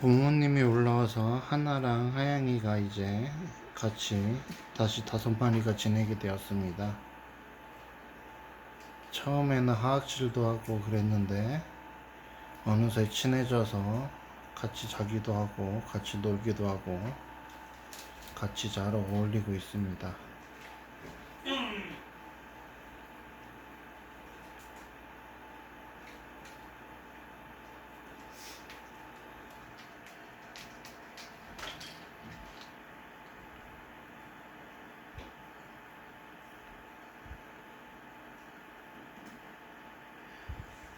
부모님이 올라와서 하나랑 하양이가 이제 같이 다시 다섯 마리가 지내게 되었습니다. 처음에는 하악질도 하고 그랬는데 어느새 친해져서 같이 자기도 하고 같이 놀기도 하고 같이 잘 어울리고 있습니다.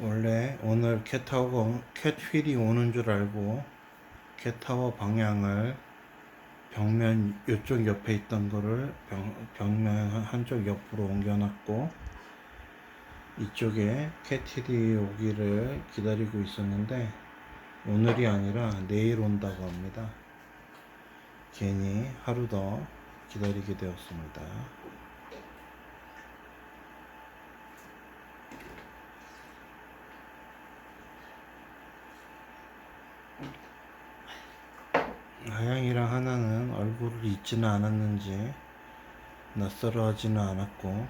원래 오늘 캣타워 캣휠이 오는 줄 알고 캣타워 방향을 벽면 이쪽 옆에 있던 거를 벽, 한- 한쪽 옆으로 옮겨놨고 이쪽에 캣휠이 오기를 기다리고 있었는데 오늘이 아니라 내일 온다고 합니다. 괜히 하루 더 기다리게 되었습니다. 하양이랑 하나는 얼굴을 잊지는 않았는지 낯설어하지는 않았고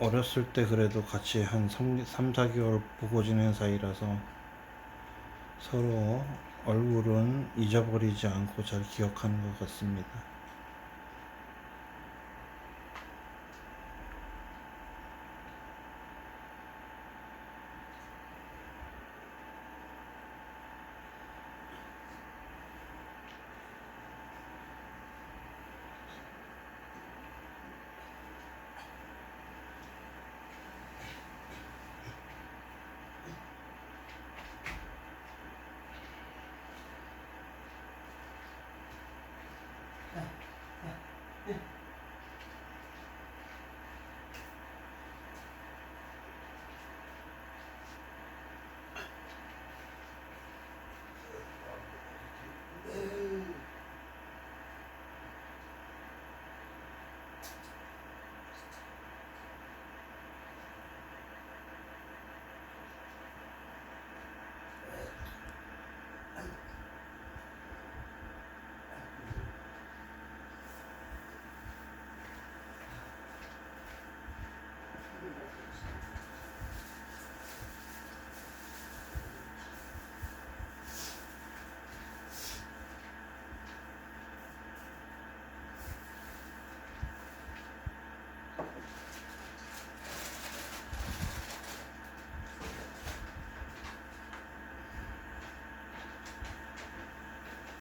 어렸을 때 그래도 같이 한 3, 3 4개월 보고 지낸 사이라서 서로 얼굴은 잊어버리지 않고 잘 기억하는 것 같습니다.